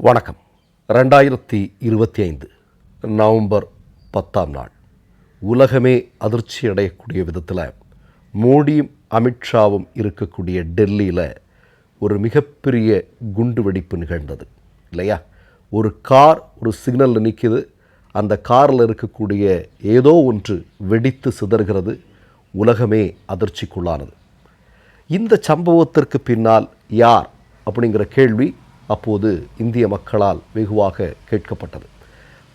வணக்கம். ரெண்டாயிரத்தி இருபத்தி ஐந்து நவம்பர் பத்தாம் நாள். உலகமே அதிர்ச்சி அடையக்கூடிய விதத்தில் மோடியும் அமித்ஷாவும் இருக்கக்கூடிய டெல்லியில் ஒரு மிகப்பெரிய குண்டு வெடிப்பு நிகழ்ந்தது இல்லையா? ஒரு கார் ஒரு சிக்னலில் நிற்கிது அந்த காரில் இருக்கக்கூடிய ஏதோ ஒன்று வெடித்து சிதறுகிறது. உலகமே அதிர்ச்சிக்குள்ளானது. இந்த சம்பவத்திற்கு பின்னால் யார் அப்படிங்கிற கேள்வி அப்போது இந்திய மக்களால் வெகுவாக கேட்கப்பட்டது.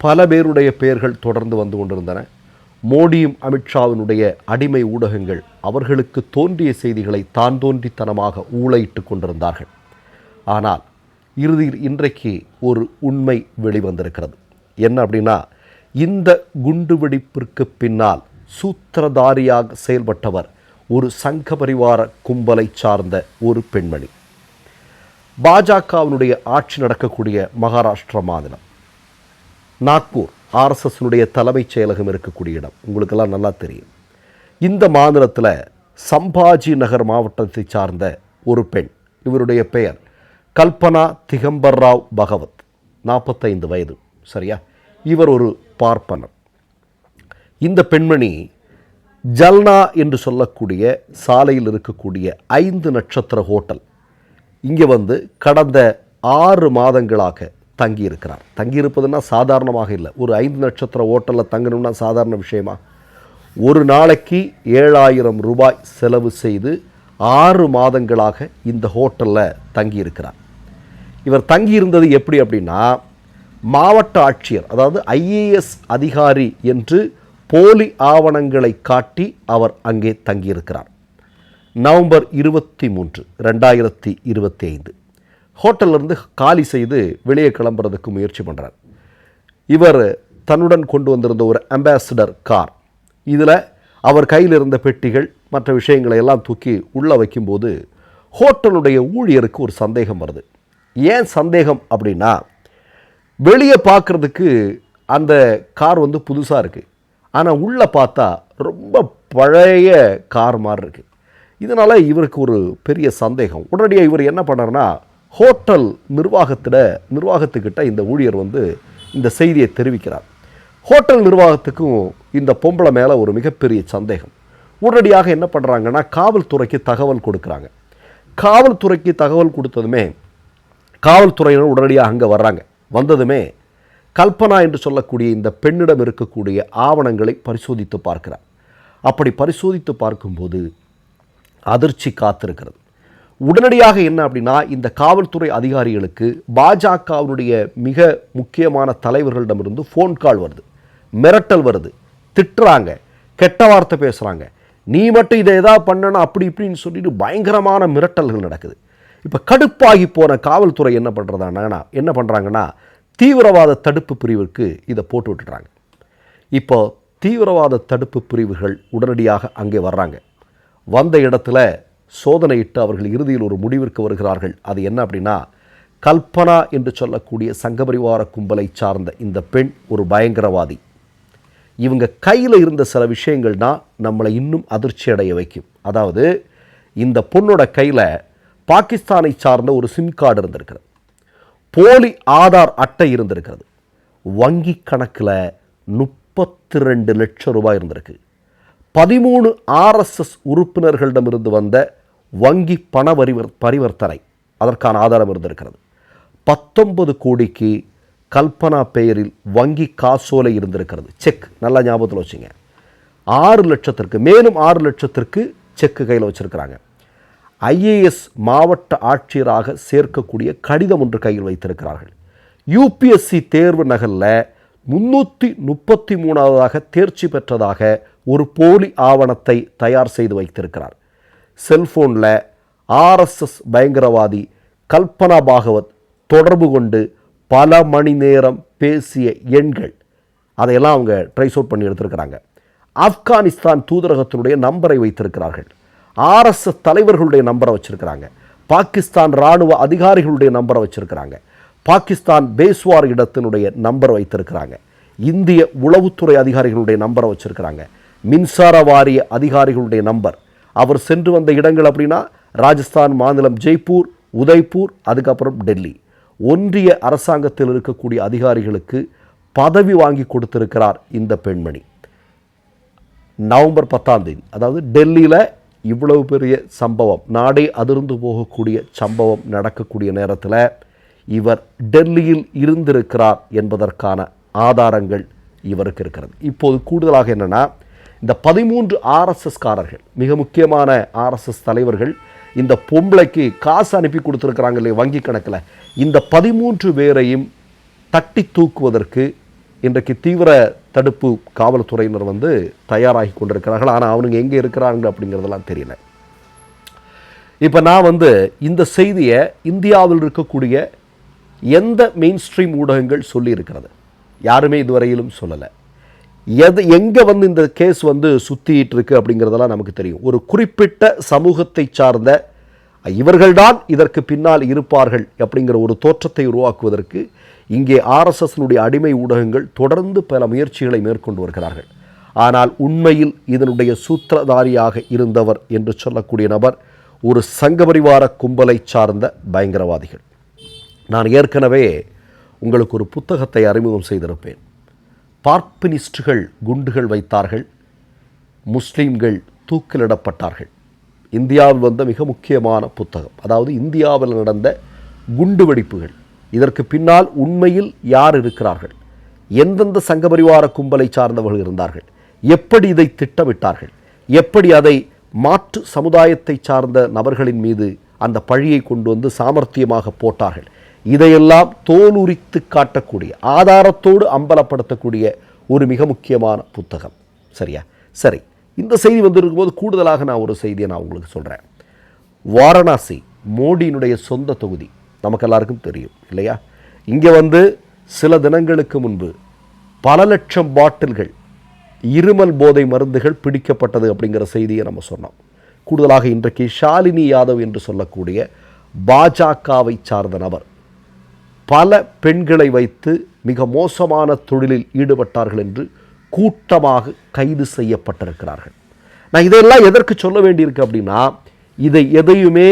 பல பேருடைய பெயர்கள் தொடர்ந்து வந்து கொண்டிருந்தன. மோடியும் அமித்ஷாவினுடைய அடிமை ஊடகங்கள் அவர்களுக்கு தோன்றிய செய்திகளை தான் தோன்றித்தனமாக ஊழையிட்டு கொண்டிருந்தார்கள். ஆனால் இறுதியில் இன்றைக்கு ஒரு உண்மை வெளிவந்திருக்கிறது. என்ன அப்படின்னா இந்த குண்டுவெடிப்பிற்கு பின்னால் சூத்திரதாரியாக செயல்பட்டவர் ஒரு சங்க பரிவார கும்பலை சார்ந்த ஒரு பெண்மணி. பாஜகவினுடைய ஆட்சி நடக்கக்கூடிய மகாராஷ்டிரா மாநிலம். நாக்பூர் ஆர்எஸ்எஸ்னுடைய தலைமைச் செயலகம் இருக்கக்கூடிய இடம். உங்களுக்கெல்லாம் நல்லா தெரியும். இந்த மாநிலத்தில் சம்பாஜி நகர் மாவட்டத்தை சார்ந்த ஒரு பெண் இவருடைய பெயர் கல்பனா திகம்பர் ராவ் பகவத். நாற்பத்தைந்து வயது சரியா? இவர் ஒரு பார்ப்பனர். இந்த பெண்மணி ஜல்னா என்று சொல்லக்கூடிய சாலையில் இருக்கக்கூடிய ஐந்து நட்சத்திர ஹோட்டல் இங்கே வந்து கடந்த ஆறு மாதங்களாக தங்கியிருக்கிறார். தங்கியிருப்பதுன்னா சாதாரணமாக இல்லை. ஒரு ஐந்து நட்சத்திர ஹோட்டலில் தங்கணும்னா சாதாரண விஷயமா? ஒரு நாளைக்கு ஏழாயிரம் ரூபாய் செலவு செய்து ஆறு மாதங்களாக இந்த ஹோட்டலில் தங்கியிருக்கிறார். இவர் தங்கியிருந்தது எப்படி அப்படின்னா மாவட்ட ஆட்சியர் அதாவது ஐஏஎஸ் அதிகாரி என்று போலி ஆவணங்களை காட்டி அவர் அங்கே தங்கியிருக்கிறார். நவம்பர் இருபத்தி மூன்று ரெண்டாயிரத்தி இருபத்தி ஐந்து. ஹோட்டலிருந்து காலி செய்து வெளியே கிளம்புறதுக்கு முயற்சி பண்ணுறார் இவர் தன்னுடன் கொண்டு வந்திருந்த ஒரு அம்பாசிடர் கார் இதில் அவர் கையில் இருந்த பெட்டிகள் மற்ற விஷயங்களை எல்லாம் தூக்கி உள்ளே வைக்கும்போது ஹோட்டலுடைய ஊழியருக்கு ஒரு சந்தேகம் வருது. ஏன் சந்தேகம் அப்படின்னா வெளியே பார்க்குறதுக்கு அந்த கார் வந்து புதுசாக இருக்குது ஆனால் உள்ளே பார்த்தா ரொம்ப பழைய கார் மாதிரி இருக்குது இதனால் இவருக்கு ஒரு பெரிய சந்தேகம். உடனடியாக இவர் என்ன பண்ணார்னா ஹோட்டல் நிர்வாகத்தில் நிர்வாகத்துக்கிட்ட இந்த ஊழியர் வந்து இந்த செய்தியை தெரிவிக்கிறார். ஹோட்டல் நிர்வாகத்துக்கும் இந்த பொம்பளை மேலே ஒரு மிகப்பெரிய சந்தேகம். உடனடியாக என்ன பண்ணுறாங்கன்னா காவல்துறைக்கு தகவல் கொடுக்குறாங்க. காவல்துறைக்கு தகவல் கொடுத்ததுமே காவல்துறையினர் உடனடியாக அங்கே வர்றாங்க. வந்ததுமே கல்பனா என்று சொல்லக்கூடிய இந்த பெண்ணிடம் இருக்கக்கூடிய ஆவணங்களை பரிசோதித்து பார்க்கிறார். அப்படி பரிசோதித்து பார்க்கும்போது அதிர்ச்சி காத்திருக்கிறது. உடனடியாக என்ன அப்படின்னா இந்த காவல்துறை அதிகாரிகளுக்கு பாஜகவினுடைய மிக முக்கியமான தலைவர்களிடமிருந்து ஃபோன் கால் வருது. மிரட்டல் வருது. திட்டுறாங்க. கெட்ட வார்த்தை பேசுகிறாங்க நீ மட்டும் இதை எதாவது பண்ணணும் அப்படி இப்படின்னு சொல்லிட்டு பயங்கரமான மிரட்டல்கள் நடக்குது. இப்போ கடுப்பாகி போன காவல்துறை என்ன பண்ணுறதானா என்ன பண்ணுறாங்கன்னா தீவிரவாத தடுப்பு பிரிவுக்கு இதை போட்டு விட்டுறாங்க இப்போ தீவிரவாத தடுப்பு பிரிவுகள் உடனடியாக அங்கே வர்றாங்க. வந்த இடத்துல சோதனையிட்டு அவர்கள் இறுதியில் ஒரு முடிவிற்கு வருகிறார்கள். அது என்ன அப்படின்னா கல்பனா என்று சொல்லக்கூடிய சங்கபரிவார கும்பலை சார்ந்த இந்த பெண் ஒரு பயங்கரவாதி. இவங்க கையில் இருந்த சில விஷயங்கள்னா நம்மளை இன்னும் அதிர்ச்சி அடைய வைக்கும். அதாவது இந்த பொண்ணோட கையில் பாகிஸ்தானை சார்ந்த ஒரு சிம் கார்டு இருந்திருக்கிறது. போலி ஆதார் அட்டை இருந்திருக்கிறது. வங்கி கணக்கில் முப்பத்தி ரெண்டு லட்சம் ரூபாய் இருந்திருக்கு. பதிமூணு ஆர்எஸ்எஸ் உறுப்பினர்களிடமிருந்து வந்த வங்கி பண வரிவர் பரிவர்த்தனை. அதற்கான ஆதாரம் இருந்திருக்கிறது. பத்தொன்பது கோடிக்கு கல்பனா பெயரில் வங்கி காசோலை இருந்திருக்கிறது. செக். நல்லா ஞாபகத்தில் வச்சுங்க. ஆறு லட்சத்திற்கு மேலும் ஆறு லட்சத்திற்கு செக்கு கையில் வச்சுருக்கிறாங்க. ஐஏஎஸ் மாவட்ட ஆட்சியராக சேர்க்கக்கூடிய கடிதம் ஒன்று கையில் வைத்திருக்கிறார்கள். யூபிஎஸ்சி தேர்வு நகலில் முன்னூற்றி முப்பத்தி மூணாவதாக தேர்ச்சி பெற்றதாக ஒரு போலி ஆவணத்தை தயார் செய்து வைத்திருக்கிறார். செல்ஃபோனில் ஆர்எஸ்எஸ் பயங்கரவாதி கல்பனா பாகவத் தொடர்பு கொண்டு பல மணி நேரம் பேசிய எண்கள். அதையெல்லாம் அவங்க ட்ரைஸ் அவுட் பண்ணி எடுத்திருக்கிறாங்க. ஆப்கானிஸ்தான் தூதரகத்தினுடைய நம்பரை வைத்திருக்கிறார்கள். ஆர்எஸ்எஸ் தலைவர்களுடைய நம்பரை வச்சுருக்கிறாங்க. பாகிஸ்தான் இராணுவ அதிகாரிகளுடைய நம்பரை வச்சுருக்கிறாங்க. பாகிஸ்தான் பேஸ்வார் இடத்தினுடைய நம்பர் வைத்திருக்கிறாங்க. இந்திய உளவுத்துறை அதிகாரிகளுடைய நம்பரை வச்சுருக்கிறாங்க. மின்சார வாரிய அதிகாரிகளுடைய நம்பர். அவர் சென்று வந்த இடங்கள் அப்படின்னா ராஜஸ்தான் மாநிலம் ஜெய்ப்பூர் உதய்பூர் அதுக்கப்புறம் டெல்லி. ஒன்றிய அரசாங்கத்தில் இருக்கக்கூடிய அதிகாரிகளுக்கு பதவி வாங்கி கொடுத்திருக்கிறார் இந்த பெண்மணி. நவம்பர் பத்தாம் தேதி அதாவது டெல்லியில் இவ்வளவு பெரிய சம்பவம் நாடே அதிர்ந்து போகக்கூடிய சம்பவம் நடக்கக்கூடிய நேரத்தில் இவர் டெல்லியில் இருந்திருக்கிறார் என்பதற்கான ஆதாரங்கள் இவருக்கு இருக்கிறது. இப்போது கூடுதலாக என்னென்னா இந்த பதிமூன்று ஆர்எஸ்எஸ்காரர்கள் மிக முக்கியமான ஆர்எஸ்எஸ் தலைவர்கள் இந்த பொம்பளைக்கு காசு அனுப்பி கொடுத்துருக்குறாங்க இல்லையா வங்கி கணக்கில் இந்த பதிமூன்று பேரையும் தட்டி தூக்குவதற்கு இன்றைக்கு தீவிர தடுப்பு காவல்துறையினர் வந்து தயாராகி கொண்டிருக்கிறார்கள். ஆனால் அவனுங்க எங்கே இருக்கிறாங்க அப்படிங்கிறதெல்லாம் தெரியல. இப்போ நான் வந்து இந்த செய்தியை இந்தியாவில் இருக்கக்கூடிய எந்த மெயின் ஸ்ட்ரீம் ஊடகங்கள் சொல்லியிருக்கிறது யாருமே இதுவரையிலும் சொல்லலை. எது எங்கே வந்து இந்த கேஸ் வந்து சுற்றிட்டு இருக்கு அப்படிங்கிறதெல்லாம் நமக்கு தெரியும். ஒரு குறிப்பிட்ட சமூகத்தை சார்ந்த இவர்கள்தான் இதற்கு பின்னால் இருப்பார்கள் அப்படிங்கிற ஒரு தோற்றத்தை உருவாக்குவதற்கு இங்கே ஆர்எஸ்எஸ்னுடைய அடிமை ஊடகங்கள் தொடர்ந்து பல முயற்சிகளை மேற்கொண்டு வருகிறார்கள். ஆனால் உண்மையில் இதனுடைய சூத்திரதாரியாக இருந்தவர் என்று சொல்லக்கூடிய நபர் ஒரு சங்கபரிவார கும்பலை சார்ந்த பயங்கரவாதிகள். நான் ஏற்கனவே உங்களுக்கு ஒரு புத்தகத்தை அறிமுகம் செய்திருப்பேன். பார்ப்பினிஸ்டுகள் குண்டுகள் வைத்தார்கள் முஸ்லீம்கள் தூக்கிலிடப்பட்டார்கள். இந்தியாவில் வந்த மிக முக்கியமான புத்தகம் அதாவது இந்தியாவில் நடந்த குண்டுவெடிப்புகள் இதற்கு பின்னால் உண்மையில் யார் இருக்கிறார்கள்? எந்தெந்த சங்கபரிவார கும்பலை சார்ந்தவர்கள் இருந்தார்கள்? எப்படி இதை திட்டமிட்டார்கள்? எப்படி அதை மாற்று சமுதாயத்தை சார்ந்த நபர்களின் மீது அந்த பழியை கொண்டு வந்து சாமர்த்தியமாக போட்டார்கள்? இதையெல்லாம் தோலுரித்து காட்டக்கூடிய ஆதாரத்தோடு அம்பலப்படுத்தக்கூடிய ஒரு மிக முக்கியமான புத்தகம். சரியா? சரி இந்த செய்தி வந்திருக்கும்போது கூடுதலாக நான் ஒரு செய்தியை நான் உங்களுக்கு சொல்கிறேன் வாரணாசி மோடியினுடைய சொந்த தொகுதி. நமக்கு எல்லாருக்கும் தெரியும் இல்லையா? இங்கே வந்து சில தினங்களுக்கு முன்பு பல லட்சம் பாட்டில்கள் இருமல் போதை மருந்துகள் பிடிக்கப்பட்டது அப்படிங்கிற செய்தியை நம்ம சொன்னோம். கூடுதலாக இன்றைக்கு ஷாலினி யாதவ் என்று சொல்லக்கூடிய பாஜகவை சார்ந்த நபர் பல பெண்களை வைத்து மிக மோசமான தொழிலில் ஈடுபட்டார்கள் என்று கூட்டமாக கைது செய்யப்பட்டிருக்கிறார்கள். நான் இதெல்லாம் எதற்கு சொல்ல வேண்டியிருக்கு அப்படின்னா இதை எதையுமே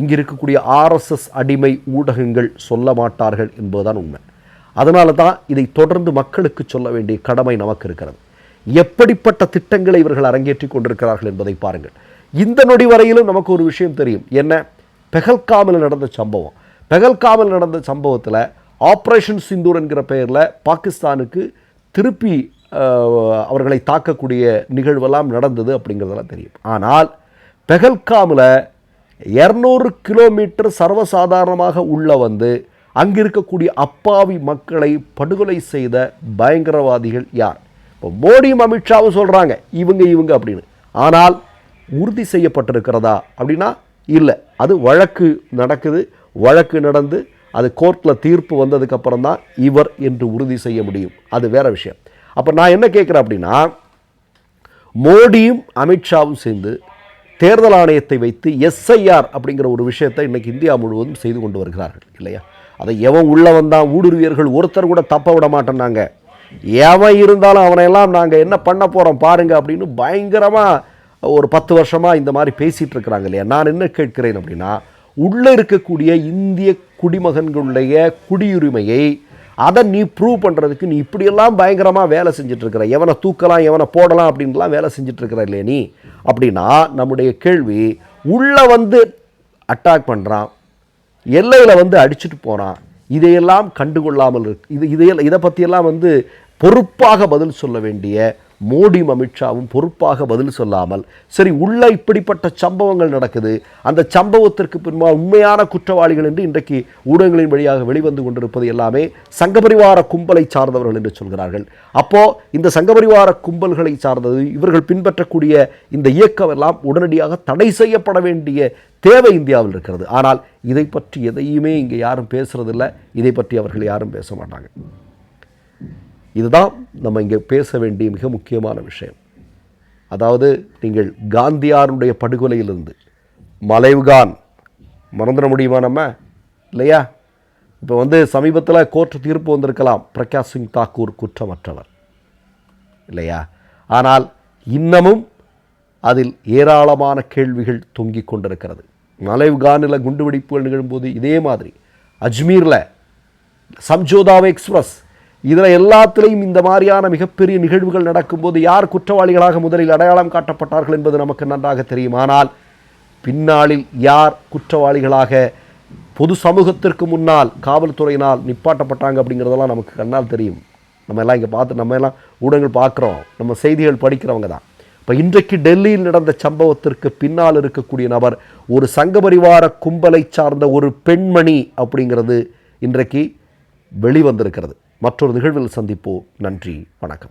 இங்கே இருக்கக்கூடிய ஆர்எஸ்எஸ் அடிமை ஊடகங்கள் சொல்ல மாட்டார்கள் என்பதுதான் உண்மை. அதனால தான் இதை தொடர்ந்து மக்களுக்கு சொல்ல வேண்டிய கடமை நமக்கு இருக்கிறது. எப்படிப்பட்ட திட்டங்களை இவர்கள் அரங்கேற்றி கொண்டிருக்கிறார்கள் என்பதை பாருங்கள். இந்த நொடி வரையிலும் நமக்கு ஒரு விஷயம் தெரியும். என்ன? பெகல்காமில் நடந்த சம்பவம். பெகல்காமில் நடந்த சம்பவத்தில் ஆப்ரேஷன் சிந்தூர் என்கிற பெயரில் பாகிஸ்தானுக்கு திருப்பி அவர்களை தாக்கக்கூடிய நிகழ்வெல்லாம் நடந்தது அப்படிங்கிறதெல்லாம் தெரியும். ஆனால் பெகல்காமில் இரநூறு கிலோமீட்டர் சர்வசாதாரணமாக உள்ள வந்து அங்கே இருக்கக்கூடிய அப்பாவி மக்களை படுகொலை செய்த பயங்கரவாதிகள் யார்? இப்போ மோடியும் அமித்ஷாவும் சொல்கிறாங்க இவங்க இவங்க அப்படின்னு. ஆனால் உறுதி செய்யப்பட்டிருக்கிறதா அப்படின்னா இல்லை. அது வழக்கு நடக்குது. வழக்கு நடந்து அது கோர்ட்டில் தீர்ப்பு வந்ததுக்கப்புறம் தான் இவர் என்று உறுதி செய்ய முடியும். அது வேற விஷயம். அப்போ நான் என்ன கேட்குறேன் அப்படின்னா மோடியும் அமித்ஷாவும் சேர்ந்து தேர்தல் ஆணையத்தை வைத்து எஸ்ஐஆர் அப்படிங்கிற ஒரு விஷயத்தை இன்றைக்கி இந்தியா முழுவதும் செய்து கொண்டு வருகிறார்கள் இல்லையா? அதை எவன் உள்ளே வந்தான்? ஊடுருவியர்கள் ஒருத்தர் கூட தப்ப விட மாட்டேன்னாங்க. எவன் இருந்தாலும் அவனையெல்லாம் நாங்கள் என்ன பண்ண போகிறோம் பாருங்க அப்படின்னு பயங்கரமாக ஒரு பத்து வருஷமாக இந்த மாதிரி பேசிகிட்டு இருக்கிறாங்க இல்லையா? நான் என்ன கேட்கிறேன் அப்படின்னா உள்ளே இருக்கக்கூடிய இந்திய குடிமகன்களுடைய குடியுரிமையை அதை நீ ப்ரூவ் பண்ணுறதுக்கு நீ இப்படியெல்லாம் பயங்கரமாக வேலை செஞ்சிட்ருக்கிற எவனை தூக்கலாம் எவனை போடலாம் அப்படின்லாம் வேலை செஞ்சிட்ருக்கிற இல்லையே நீ? அப்படின்னா நம்முடைய கேள்வி உள்ளே வந்து அட்டாக் பண்ணுறான் எல்லையில் வந்து அடிச்சுட்டு போகிறான் இதையெல்லாம் கண்டுகொள்ளாமல் இருக்கு இது இதையெல்லாம் இதை பற்றியெல்லாம் வந்து பொறுப்பாக பதில் சொல்ல வேண்டிய மோடியும் அமித்ஷாவும் பொறுப்பாக பதில் சொல்லாமல் சரி உள்ள இப்படிப்பட்ட சம்பவங்கள் நடக்குது அந்த சம்பவத்திற்கு பின்பால் உண்மையான குற்றவாளிகள் என்று இன்றைக்கு ஊடகங்களின் வழியாக வெளிவந்து கொண்டிருப்பது எல்லாமே சங்கபரிவார கும்பலை சார்ந்தவர்கள் என்று சொல்கிறார்கள். அப்போ இந்த சங்கபரிவார கும்பல்களை சார்ந்தது இவர்கள் பின்பற்றக்கூடிய இந்த இயக்கம் எல்லாம் உடனடியாக தடை செய்யப்பட வேண்டிய தேவை இந்தியாவில் இருக்கிறது. ஆனால் இதை பற்றி எதையுமே இங்கே யாரும் பேசுறதில்லை. இதை பற்றி அவர்கள் யாரும் பேச மாட்டாங்க. இதுதான் நம்ம இங்கே பேச வேண்டிய மிக முக்கியமான விஷயம். அதாவது நீங்கள் காந்தியாருடைய படுகொலையிலிருந்து மலைவுகான் மறந்துட முடியுமா நம்ம? இல்லையா? இப்போ வந்து சமீபத்தில் கோர்ட் தீர்ப்பு வந்திருக்கலாம். பிரகாஷ் சிங் தாக்கூர் குற்றமற்றவர். இல்லையா? ஆனால் இன்னமும் அதில் ஏராளமான கேள்விகள் தொங்கிக் கொண்டிருக்கிறது. மலைவ்கானில் குண்டுவெடிப்புகள் நிகழும்போது இதே மாதிரி அஜ்மீரில் சம்ஜோதாவை எக்ஸ்பிரஸ் இதில் எல்லாத்திலையும் இந்த மாதிரியான மிகப்பெரிய நிகழ்வுகள் நடக்கும்போது யார் குற்றவாளிகளாக முதலில் அடையாளம் காட்டப்பட்டார்கள் என்பது நமக்கு நன்றாக தெரியும். ஆனால் பின்னாளில் யார் குற்றவாளிகளாக பொது சமூகத்திற்கு முன்னால் காவல்துறையினால் நிப்பாட்டப்பட்டாங்க அப்படிங்கிறதெல்லாம் நமக்கு கண்ணால் தெரியும். நம்ம எல்லாம் இங்கே பார்த்து நம்ம எல்லாம் ஊடகங்கள் பார்க்குறோம். நம்ம செய்திகள் படிக்கிறவங்க தான். இப்போ இன்றைக்கு டெல்லியில் நடந்த சம்பவத்திற்கு பின்னால் இருக்கக்கூடிய நபர் ஒரு சங்கபரிவார கும்பலை சார்ந்த ஒரு பெண்மணி அப்படிங்கிறது இன்றைக்கு வெளிவந்திருக்கிறது. மற்றொரு நிகழ்வில் சந்திப்போம். நன்றி வணக்கம்.